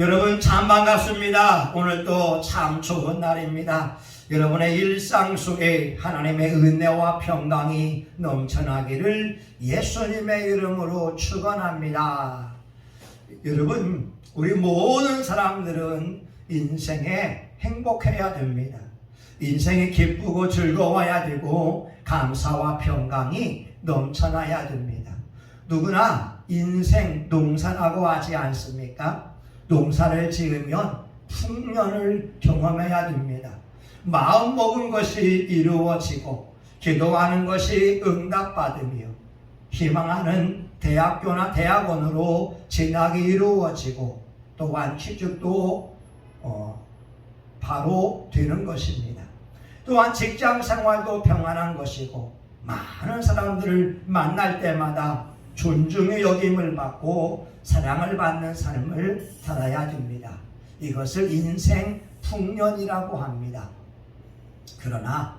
여러분 참 반갑습니다. 오늘 또 참 좋은 날입니다. 여러분의 일상 속에 하나님의 은혜와 평강이 넘쳐나기를 예수님의 이름으로 축원합니다. 여러분, 우리 모든 사람들은 인생에 행복해야 됩니다. 인생이 기쁘고 즐거워야 되고 감사와 평강이 넘쳐나야 됩니다. 누구나 인생 농사라고 하지 않습니까? 농사를 지으면 풍년을 경험해야 됩니다. 마음 먹은 것이 이루어지고 기도하는 것이 응답받으며 희망하는 대학교나 대학원으로 진학이 이루어지고 또한 취직도 어, 바로 되는 것입니다. 또한 직장 생활도 평안한 것이고 많은 사람들을 만날 때마다 존중의 여김을 받고 사랑을 받는 삶을 살아야 됩니다. 이것을 인생 풍년이라고 합니다. 그러나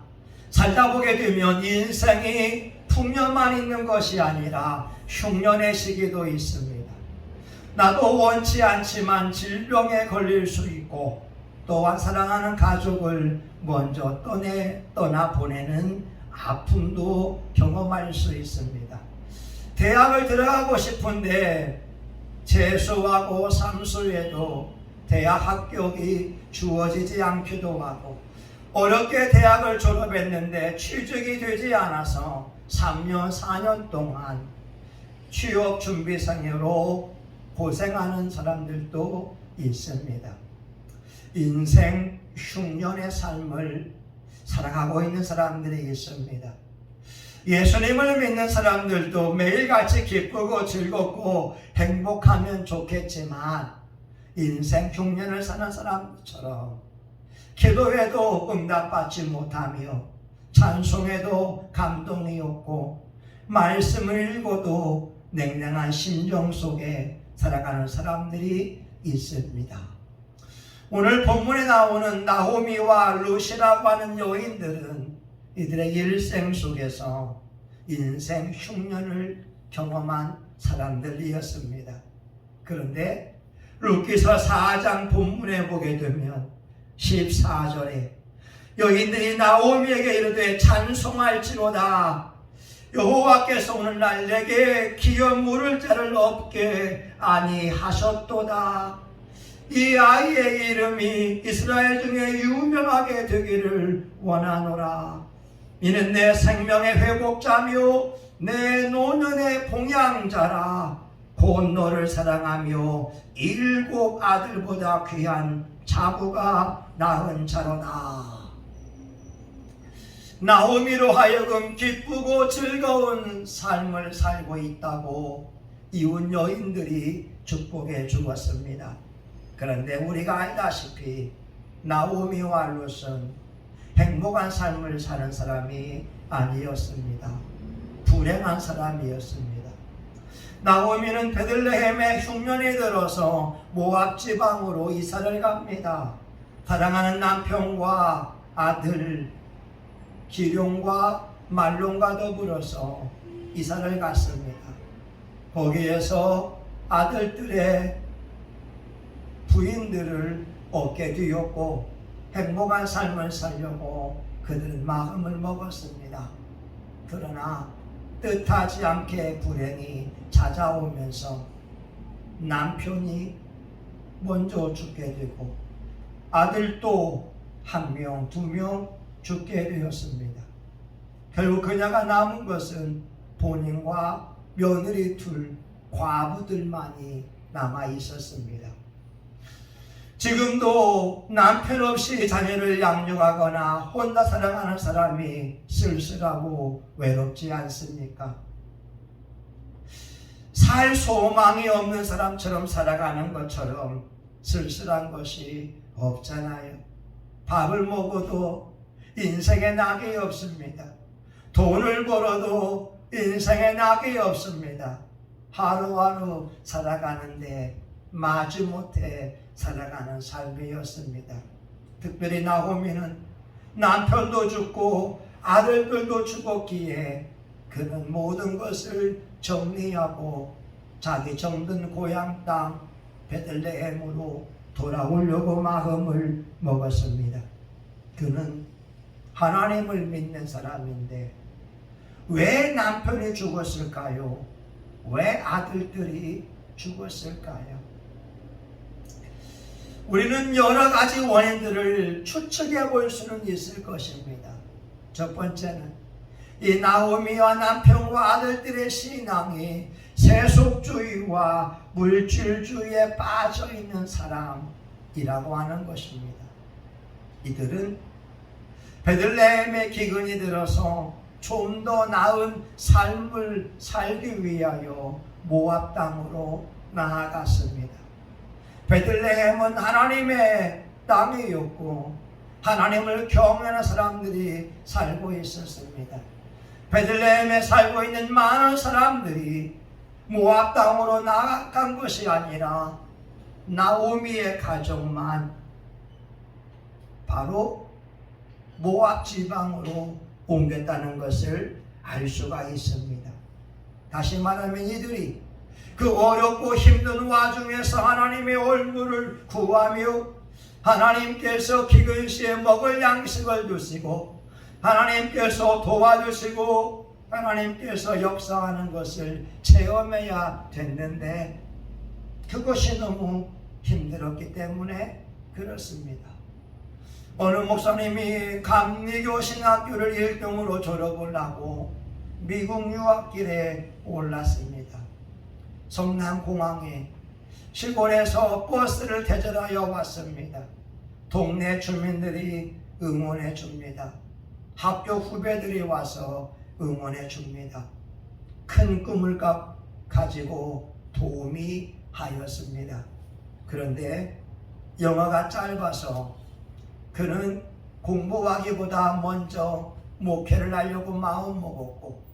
살다 보게 되면 인생이 풍년만 있는 것이 아니라 흉년의 시기도 있습니다. 나도 원치 않지만 질병에 걸릴 수 있고 또한 사랑하는 가족을 먼저 떠내 떠나 보내는 아픔도 경험할 수 있습니다. 대학을 들어가고 싶은데 재수하고 삼수에도 대학 합격이 주어지지 않기도 하고 어렵게 대학을 졸업했는데 취직이 되지 않아서 3년 4년 동안 취업 준비생으로 고생하는 사람들도 있습니다. 인생 흉년의 삶을 살아가고 있는 사람들이 있습니다. 예수님을 믿는 사람들도 매일같이 기쁘고 즐겁고 행복하면 좋겠지만 인생 흉년을 사는 사람처럼 기도해도 응답받지 못하며 찬송해도 감동이 없고 말씀을 읽어도 냉랭한 심정 속에 살아가는 사람들이 있습니다. 오늘 본문에 나오는 나호미와 루시라고 하는 여인들은 이들의 일생 속에서 인생 흉년을 경험한 사람들이었습니다. 그런데 루키서 4장 본문에 보게 되면 14절에 여인들이 나오미에게 이르되 찬송할지로다. 여호와께서 오늘날 내게 기업 물을 자를 없게 아니하셨도다. 이 아이의 이름이 이스라엘 중에 유명하게 되기를 원하노라 이는 내 생명의 회복자며 내 노년의 봉양자라 곧 너를 사랑하며 일곱 아들보다 귀한 자부가 낳은 자로다. 나오미로 하여금 기쁘고 즐거운 삶을 살고 있다고 이웃 여인들이 축복해 주었습니다. 그런데 우리가 알다시피 나오미와 룻은 행복한 삶을 사는 사람이 아니었습니다. 불행한 사람이었습니다. 나오미는 베들레헴의 흉년이 들어서 모압 지방으로 이사를 갑니다. 사랑하는 남편과 아들 기룡과 말론과 더불어서 이사를 갔습니다. 거기에서 아들들의 부인들을 얻게 되었고 행복한 삶을 살려고 그들은 마음을 먹었습니다. 그러나 뜻하지 않게 불행이 찾아오면서 남편이 먼저 죽게 되고 아들도 한 명, 두 명 죽게 되었습니다. 결국 그녀가 남은 것은 본인과 며느리 둘 과부들만이 남아 있었습니다. 지금도 남편 없이 자녀를 양육하거나 혼자 살아가는 사람이 쓸쓸하고 외롭지 않습니까? 살 소망이 없는 사람처럼 살아가는 것처럼 쓸쓸한 것이 없잖아요. 밥을 먹어도 인생에 낙이 없습니다. 돈을 벌어도 인생에 낙이 없습니다. 하루하루 살아가는데 마지못해 살아가는 삶이었습니다. 특별히 나호미는 남편도 죽고 아들들도 죽었기에 그는 모든 것을 정리하고 자기 정든 고향 땅 베들레헴으로 돌아오려고 마음을 먹었습니다. 그는 하나님을 믿는 사람인데 왜 남편이 죽었을까요? 왜 아들들이 죽었을까요? 우리는 여러 가지 원인들을 추측해 볼 수는 있을 것입니다. 첫 번째는 이 나오미와 남편과 아들들의 신앙이 세속주의와 물질주의에 빠져 있는 사람이라고 하는 것입니다. 이들은 베들레헴의 기근이 들어서 좀 더 나은 삶을 살기 위하여 모압 땅으로 나아갔습니다. 베들레헴은 하나님의 땅이었고 하나님을 경외하는 사람들이 살고 있었습니다. 베들레헴에 살고 있는 많은 사람들이 모압 땅으로 나아간 것이 아니라 나오미의 가족만 바로 모압 지방으로 옮겼다는 것을 알 수가 있습니다. 다시 말하면 이들이 그 어렵고 힘든 와중에서 하나님의 얼굴을 구하며 하나님께서 기근 시에 먹을 양식을 주시고 하나님께서 도와주시고 하나님께서 역사하는 것을 체험해야 됐는데 그것이 너무 힘들었기 때문에 그렇습니다. 어느 목사님이 감리교 신학교를 1등으로 졸업을 하고 미국 유학길에 올랐습니다. 성남공항에 시골에서 버스를 대절하여 왔습니다. 동네 주민들이 응원해 줍니다. 학교 후배들이 와서 응원해 줍니다. 큰 꿈을 가- 가지고 도움이 하였습니다. 그런데 영화가 짧아서 그는 공부하기보다 먼저 목회를 하려고 마음 먹었고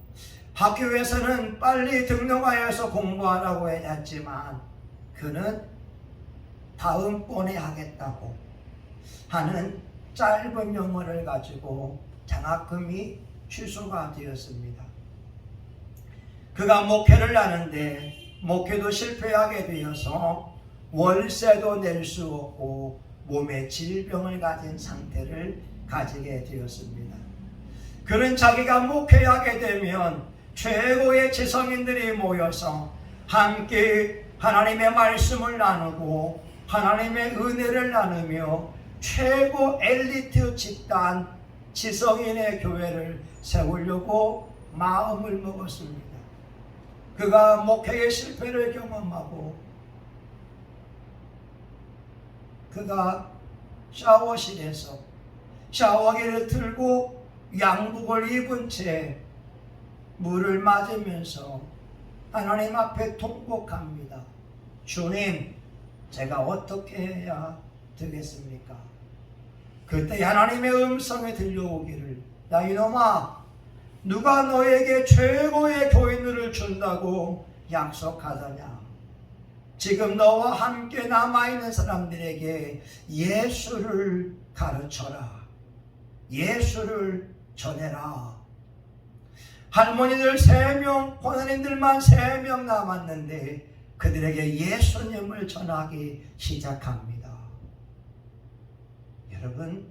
학교에서는 빨리 등록하여서 공부하라고 했지만 그는 다음번에 하겠다고 하는 짧은 영어를 가지고 장학금이 취소가 되었습니다. 그가 목회를 하는데 목회도 실패하게 되어서 월세도 낼 수 없고 몸에 질병을 가진 상태를 가지게 되었습니다. 그는 자기가 목회하게 되면 최고의 지성인들이 모여서 함께 하나님의 말씀을 나누고 하나님의 은혜를 나누며 최고 엘리트 집단 지성인의 교회를 세우려고 마음을 먹었습니다. 그가 목회의 실패를 경험하고 그가 샤워실에서 샤워기를 틀고 양복을 입은 채 물을 맞으면서 하나님 앞에 통곡합니다. 주님, 제가 어떻게 해야 되겠습니까? 그때 하나님의 음성이 들려오기를 야 이놈아 누가 너에게 최고의 교인들을 준다고 약속하더냐 지금 너와 함께 남아있는 사람들에게 예수를 가르쳐라 예수를 전해라 할머니들 세 명 권한님들만 세 명 남았는데 그들에게 예수님을 전하기 시작합니다 여러분,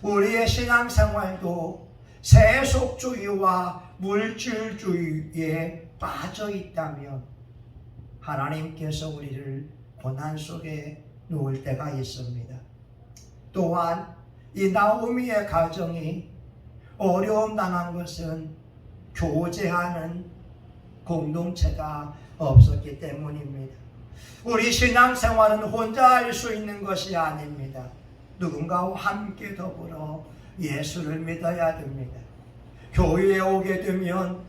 우리의 신앙생활도 세속주의와 물질주의에 빠져 있다면 하나님께서 우리를 고난 속에 놓을 때가 있습니다. 또한 이 나오미의 가정이 어려움 당한 것은 교제하는 공동체가 없었기 때문입니다. 우리 신앙생활은 혼자 할 수 있는 것이 아닙니다. 누군가와 함께 더불어 예수를 믿어야 됩니다. 교회에 오게 되면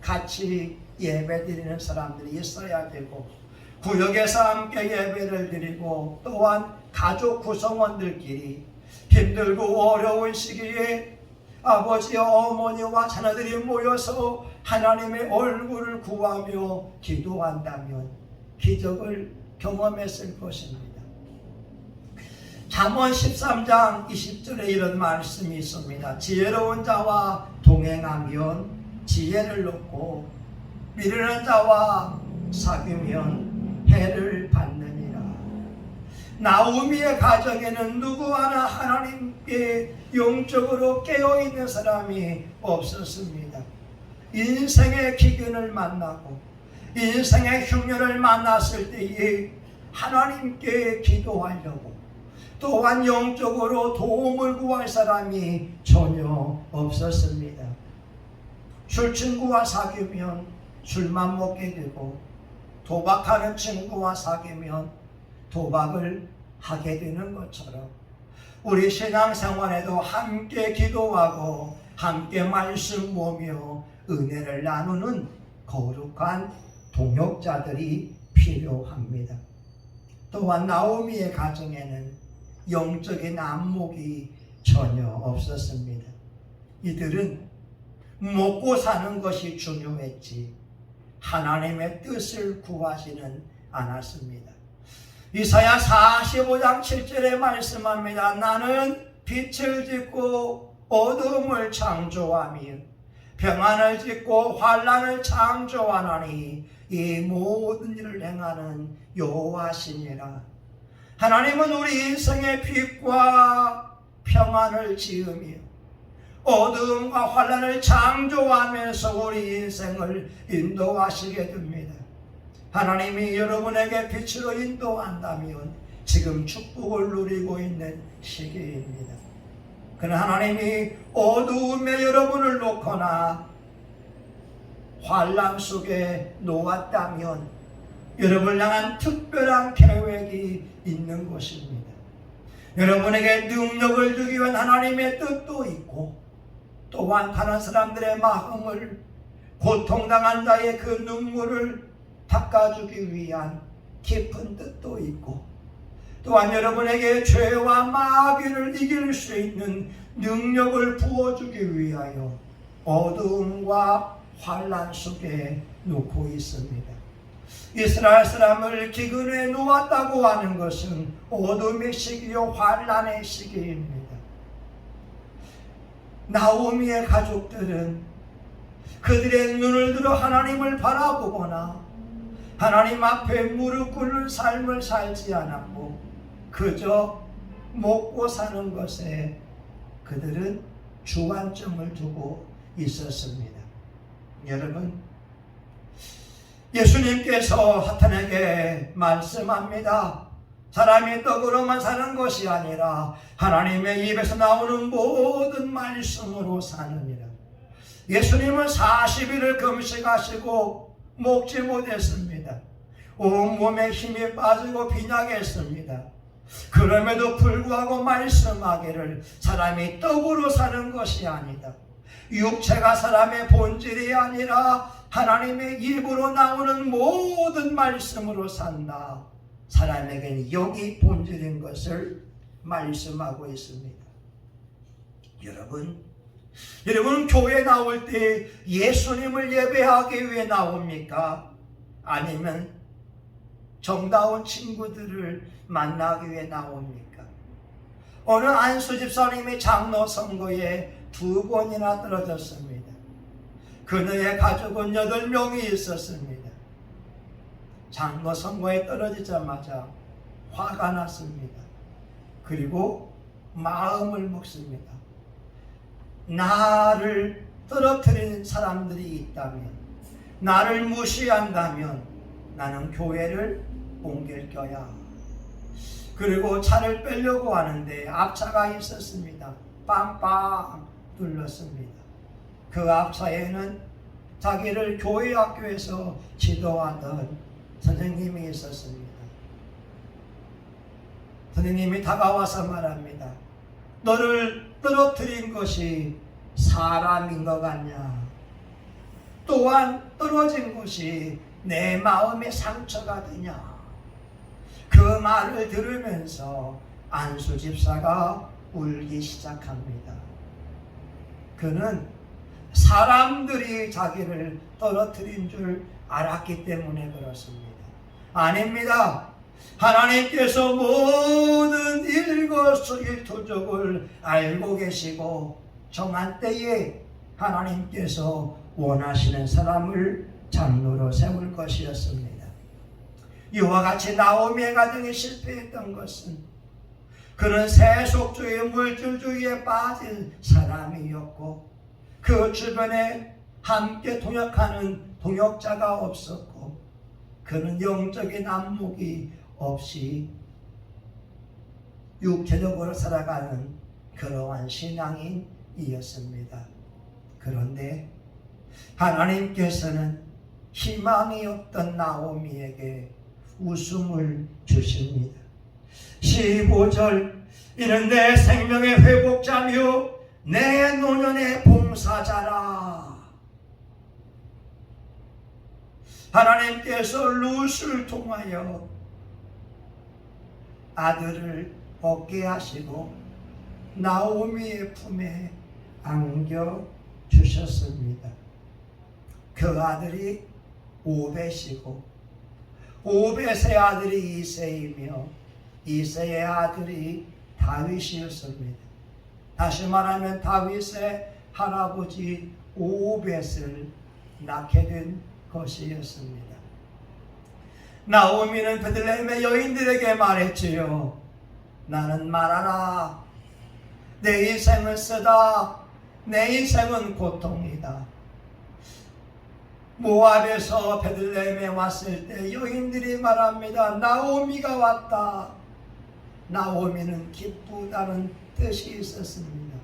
같이 예배 드리는 사람들이 있어야 되고 구역에서 함께 예배를 드리고 또한 가족 구성원들끼리 힘들고 어려운 시기에 아버지와 어머니와 자녀들이 모여서 하나님의 얼굴을 구하며 기도한다면 기적을 경험했을 것입니다. 잠언 13장 20절에 이런 말씀이 있습니다. 지혜로운 자와 동행하면 지혜를 얻고 미련한 자와 사귀면 해를 나오미의 가정에는 누구 하나 하나님께 영적으로 깨어있는 사람이 없었습니다. 인생의 기근을 만나고 인생의 흉년을 만났을 때에 하나님께 기도하려고 또한 영적으로 도움을 구할 사람이 전혀 없었습니다. 술 친구와 사귀면 술만 먹게 되고 도박하는 친구와 사귀면 도박을 하게 되는 것처럼 우리 신앙 생활에도 함께 기도하고 함께 말씀 보며 은혜를 나누는 거룩한 동역자들이 필요합니다. 또한 나오미의 가정에는 영적인 안목이 전혀 없었습니다. 이들은 먹고 사는 것이 중요했지 하나님의 뜻을 구하지는 않았습니다. 이사야 45장 7절에 말씀합니다. 나는 빛을 짓고 어둠을 창조하며 평안을 짓고 환란을 창조하나니 이 모든 일을 행하는 여호와시니라. 하나님은 우리 인생의 빛과 평안을 지으며 어둠과 환란을 창조하면서 우리 인생을 인도하시게 됩니다. 하나님이 여러분에게 빛으로 인도한다면 지금 축복을 누리고 있는 시기입니다. 그러나 하나님이 어두움에 여러분을 놓거나 환란 속에 놓았다면 여러분을 향한 특별한 계획이 있는 것입니다. 여러분에게 능력을 주기 위한 하나님의 뜻도 있고 또한 다른 사람들의 마음을 고통당한 자의 그 눈물을 닦아주기 위한 깊은 뜻도 있고 또한 여러분에게 죄와 마귀를 이길 수 있는 능력을 부어주기 위하여 어두움과 환란 속에 놓고 있습니다. 이스라엘 사람을 기근에 놓았다고 하는 것은 어둠의 시기요 환란의 시기입니다. 나오미의 가족들은 그들의 눈을 들어 하나님을 바라보거나 하나님 앞에 무릎 꿇는 삶을 살지 않았고 그저 먹고 사는 것에 그들은 주관점을 두고 있었습니다. 여러분, 예수님께서 사탄에게 말씀합니다. 사람이 떡으로만 사는 것이 아니라 하나님의 입에서 나오는 모든 말씀으로 사느니라. 예수님은 40일을 금식하시고 먹지 못했습니다. 온몸에 힘이 빠지고 빈약했습니다. 그럼에도 불구하고 말씀하기를 사람이 떡으로 사는 것이 아니다. 육체가 사람의 본질이 아니라 하나님의 입으로 나오는 모든 말씀으로 산다. 사람에게는 영이 본질인 것을 말씀하고 있습니다. 여러분, 여러분 교회 나올 때 예수님을 예배하기 위해 나옵니까? 아니면 정다운 친구들을 만나기 위해 나옵니까? 어느 안수 집사님이 장로 선거에 두 번이나 떨어졌습니다. 그녀의 가족은 여덟 명이 있었습니다. 장로 선거에 떨어지자마자 화가 났습니다. 그리고 마음을 먹습니다. 나를 떨어뜨리는 사람들이 있다면, 나를 무시한다면 나는 교회를 옮길 거야. 그리고 차를 빼려고 하는데 앞차가 있었습니다. 빵빵 눌렀습니다. 그 앞차에는 자기를 교회 학교에서 지도하던 선생님이 있었습니다. 선생님이 다가와서 말합니다. 너를 떨어뜨린 것이 사람인 것 같냐? 또한 떨어진 것이 내 마음의 상처가 되냐? 그 말을 들으면서 안수 집사가 울기 시작합니다. 그는 사람들이 자기를 떨어뜨린 줄 알았기 때문에 그렇습니다. 아닙니다. 하나님께서 모든 일거수일투족을 알고 계시고 정한 때에 하나님께서 원하시는 사람을 장로로 세울 것이었습니다. 이와 같이 나오미의 가정이 실패했던 것은 그는 세속주의 물질주의에 빠진 사람이었고 그 주변에 함께 동역하는 동역자가 없었고 그는 영적인 안목이 없이 육체적으로 살아가는 그러한 신앙인이었습니다. 그런데 하나님께서는 희망이 없던 나오미에게 웃음을 주십니다. 15절 이는 내 생명의 회복자며 내 노년의 봉사자라. 하나님께서 룻을 통하여 아들을 얻게 하시고 나오미의 품에 안겨 주셨습니다. 그 아들이 오벳이고 오벳의 아들이 이세이며 이세의 아들이 다윗이었습니다. 다시 말하면 다윗의 할아버지 오벳을 낳게 된 것이었습니다. 나오미는 베들레헴의 여인들에게 말했지요. 나는 말하라. 내 인생은 쓰다. 내 인생은 고통이다. 모압에서 베들레헴에 왔을 때 여인들이 말합니다. 나오미가 왔다. 나오미는 기쁘다는 뜻이 있었습니다.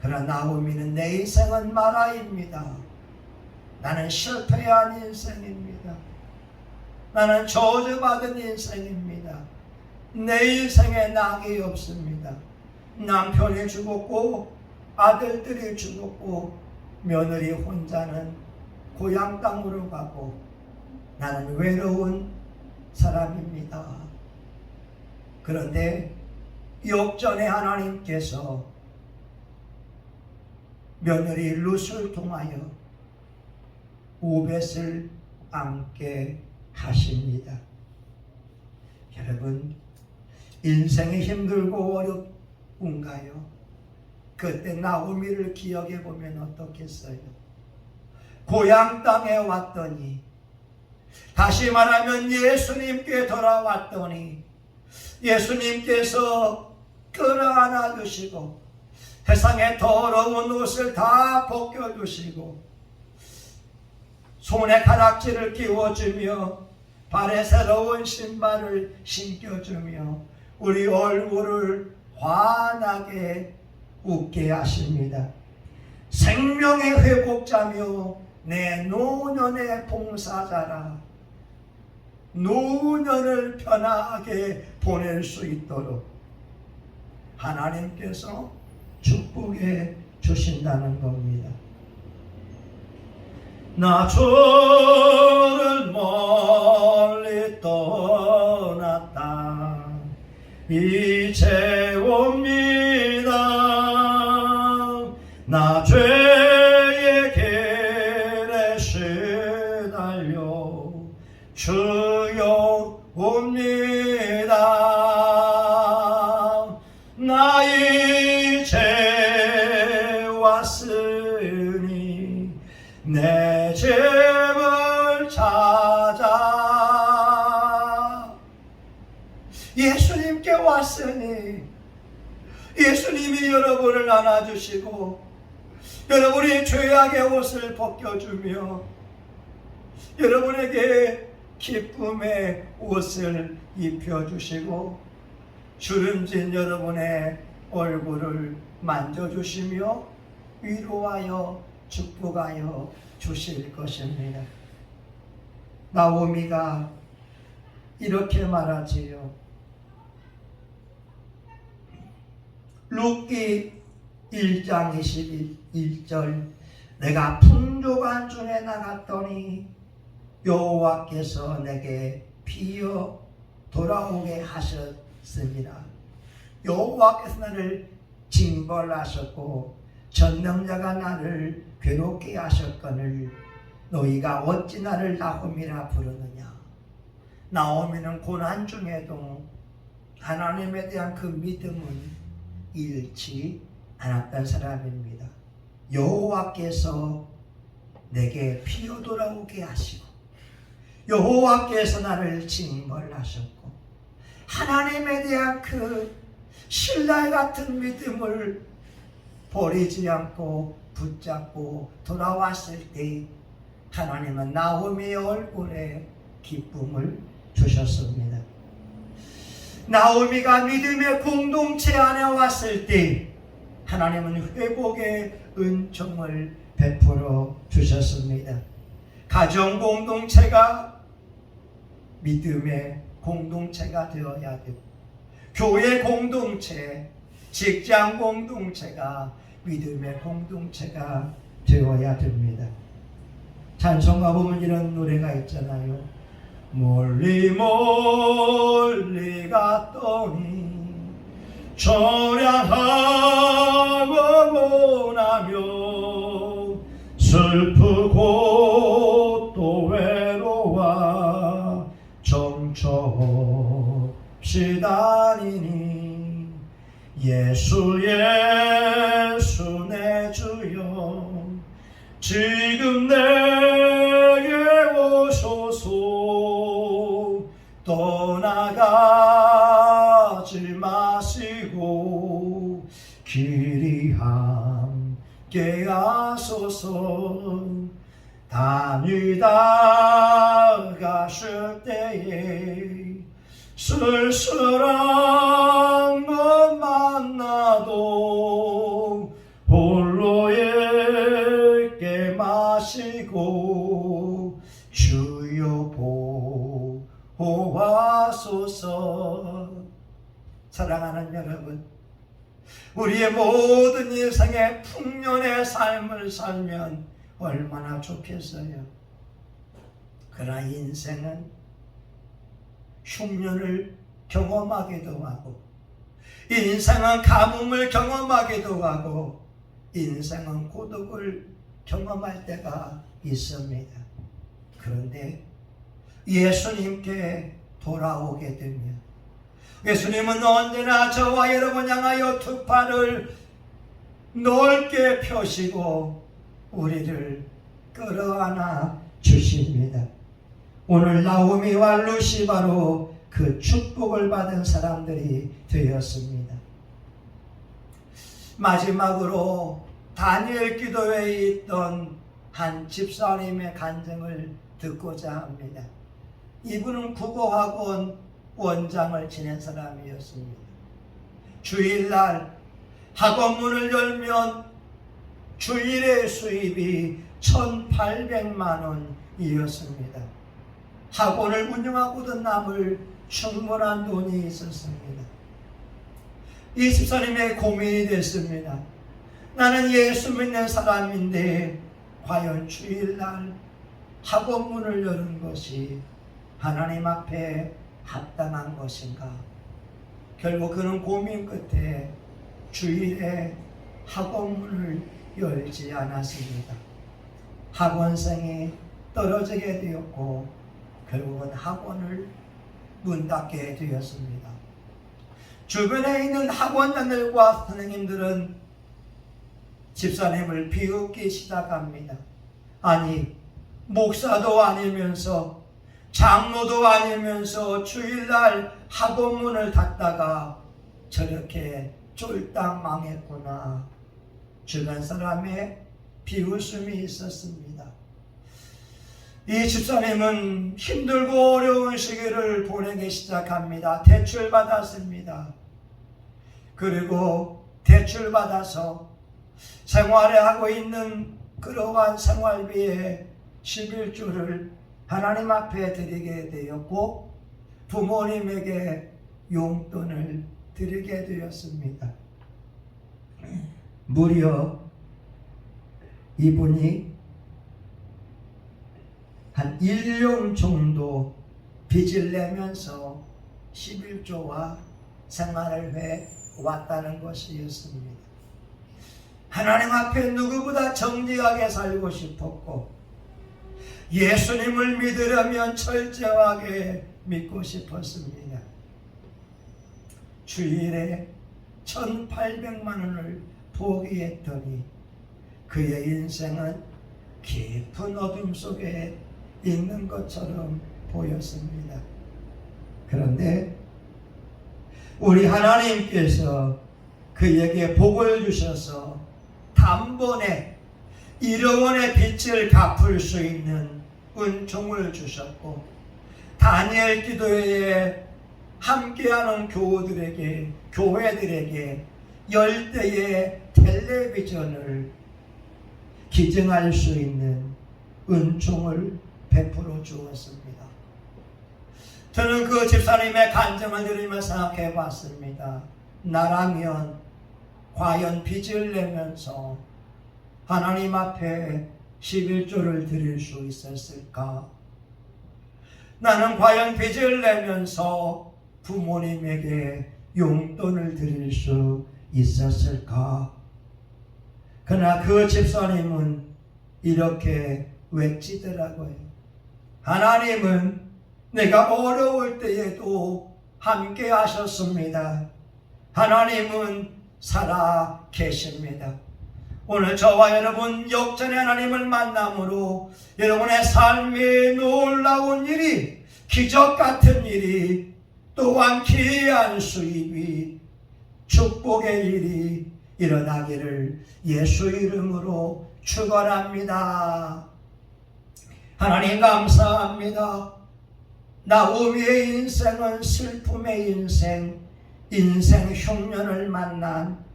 그러나 나오미는 내 인생은 마라입니다. 나는 실패한 인생입니다. 나는 저주받은 인생입니다. 내 인생에 낙이 없습니다. 남편이 죽었고 아들들이 죽었고 며느리 혼자는 고향 땅으로 가고 나는 외로운 사람입니다. 그런데 역전의 하나님께서 며느리 룻을 통하여 오벳을 안게 하십니다. 여러분 인생이 힘들고 어렵은가요? 그때 나오미를 기억해 보면 어떻겠어요? 고향 땅에 왔더니 다시 말하면 예수님께 돌아왔더니 예수님께서 끌어안아 주시고 세상의 더러운 옷을 다 벗겨 주시고 손에 가락지를 끼워주며 발에 새로운 신발을 신겨주며 우리 얼굴을 환하게 웃게 하십니다. 생명의 회복자며 내 노년의 봉사자라 노년을 편하게 보낼 수 있도록 하나님께서 축복해 주신다는 겁니다. 나 주를 멀리 떠났다 이제 옵니다 왔으니 예수님이 여러분을 안아주시고 여러분이 죄악의 옷을 벗겨주며 여러분에게 기쁨의 옷을 입혀주시고 주름진 여러분의 얼굴을 만져주시며 위로하여 축복하여 주실 것입니다. 나오미가 이렇게 말하지요. 룻기 1장 21절 내가 풍족한 중에 나갔더니 여호와께서 내게 피어 돌아오게 하셨습니다. 여호와께서 나를 징벌하셨고 전능자가 나를 괴롭게 하셨거늘 너희가 어찌 나를 나홈이라 부르느냐 나오미는 고난 중에도 하나님에 대한 그 믿음은 잃지 않았던 사람입니다. 여호와께서 내게 피어 돌아오게 하시고 여호와께서 나를 징벌하셨고 하나님에 대한 그 신뢰 같은 믿음을 버리지 않고 붙잡고 돌아왔을 때 하나님은 나오미의 얼굴에 기쁨을 주셨습니다. 나오미가 믿음의 공동체 안에 왔을 때 하나님은 회복의 은총을 베풀어 주셨습니다. 가정 공동체가 믿음의 공동체가 되어야 되고 교회 공동체, 직장 공동체가 믿음의 공동체가 되어야 됩니다. 찬송가 보면 이런 노래가 있잖아요. 멀리 멀리 갔더니 처량하고 원하며 슬프고 또 외로워 정처 없이 다니니 예수 예수 내 주여 지금 내 함께 하소서 다니다 가실 때에 쓸쓸한 것 만나도 홀로 있게 마시고 주여 보호하소서. 사랑하는 여러분 우리의 모든 인생의 풍년의 삶을 살면 얼마나 좋겠어요 그러나 인생은 흉년을 경험하기도 하고 인생은 가뭄을 경험하기도 하고 인생은 고독을 경험할 때가 있습니다. 그런데 예수님께 돌아오게 되면 예수님은 언제나 저와 여러분 향하여 두 팔을 넓게 펴시고 우리를 끌어안아 주십니다. 오늘 나오미와 루시 바로 그 축복을 받은 사람들이 되었습니다. 마지막으로 다니엘 기도회에 있던 한 집사님의 간증을 듣고자 합니다. 이분은 국어학원 원장을 지낸 사람이었습니다. 주일날 학원 문을 열면 주일의 수입이 1,800만 원이었습니다. 학원을 운영하고도 남을 충분한 돈이 있었습니다. 이 집사님의 고민이 됐습니다. 나는 예수 믿는 사람인데 과연 주일날 학원 문을 여는 것이 하나님 앞에 합당한 것인가? 결국 그는 고민 끝에 주일에 학원문을 열지 않았습니다. 학원생이 떨어지게 되었고 결국은 학원을 문 닫게 되었습니다. 주변에 있는 학원장들과 선생님들은 집사님을 비웃기 시작합니다. 아니, 목사도 아니면서 장로도 아니면서 주일날 학원문을 닫다가 저렇게 쫄딱 망했구나. 주변 사람의 비웃음이 있었습니다. 이 집사님은 힘들고 어려운 시기를 보내기 시작합니다. 대출 받았습니다. 그리고 대출 받아서 생활에 하고 있는 그러한 생활비의 11조를 하나님 앞에 드리게 되었고 부모님에게 용돈을 드리게 되었습니다. 무려 이분이 한 1년 정도 빚을 내면서 11조와 생활을 해 왔다는 것이었습니다. 하나님 앞에 누구보다 정직하게 살고 싶었고 예수님을 믿으려면 철저하게 믿고 싶었습니다. 주일에 1800만 원을 포기했더니 그의 인생은 깊은 어둠 속에 있는 것처럼 보였습니다. 그런데 우리 하나님께서 그에게 복을 주셔서 단번에 1억 원의 빚을 갚을 수 있는 은총을 주셨고 다니엘 기도회에 함께하는 교우들에게 교회들에게 열대의 텔레비전을 기증할 수 있는 은총을 베풀어 주었습니다. 저는 그 집사님의 간증을 들으며 생각해 봤습니다. 나라면 과연 빚을 내면서 하나님 앞에 11조를 드릴 수 있었을까? 나는 과연 빚을 내면서 부모님에게 용돈을 드릴 수 있었을까? 그러나 그 집사님은 이렇게 외치더라고요. 하나님은 내가 어려울 때에도 함께 하셨습니다. 하나님은 살아 계십니다. 오늘 저와 여러분 역전의 하나님을 만남으로 여러분의 삶에 놀라운 일이 기적 같은 일이 또한 기이한 수입이 축복의 일이 일어나기를 예수 이름으로 축원합니다. 하나님 감사합니다. 나오미의 인생은 슬픔의 인생, 인생 흉년을 만난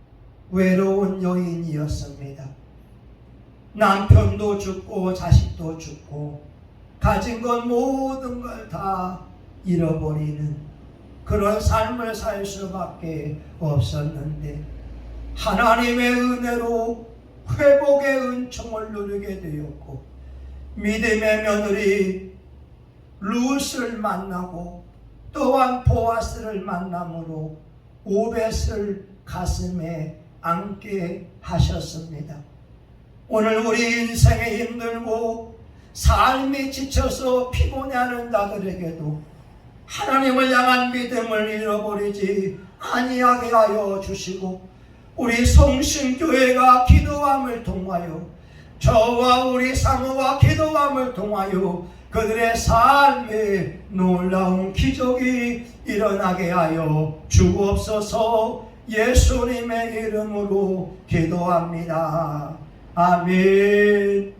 외로운 여인이었습니다. 남편도 죽고 자식도 죽고 가진 것 모든 걸 다 잃어버리는 그런 삶을 살 수밖에 없었는데 하나님의 은혜로 회복의 은총을 누리게 되었고 믿음의 며느리 룻을 만나고 또한 보아스를 만남으로 오벳을 가슴에 안게 하셨습니다. 오늘 우리 인생에 힘들고 삶이 지쳐서 피곤해하는 자들에게도 하나님을 향한 믿음을 잃어버리지 아니하게 하여 주시고 우리 성신교회가 기도함을 통하여 저와 우리 사모가 기도함을 통하여 그들의 삶에 놀라운 기적이 일어나게 하여 주옵소서 예수님의 이름으로 기도합니다. 아멘.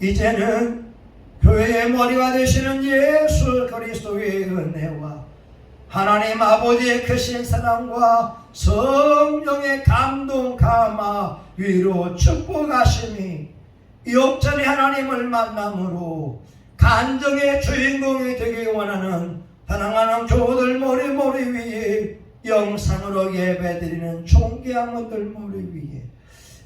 이제는 교회의 머리가 되시는 예수 그리스도의 은혜와 하나님 아버지의 크신 사랑과 성령의 감동 감화 위로 축복하심이 역전의 하나님을 만남으로 간정의 주인공이 되기 원하는 사랑하는 교우들 머리 머리 위에 영상으로 예배드리는 존귀한 분들 머리 위에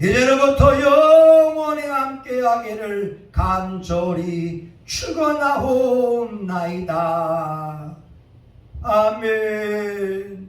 이제로부터 영원히 함께하기를 간절히 축원하옵나이다. 아멘.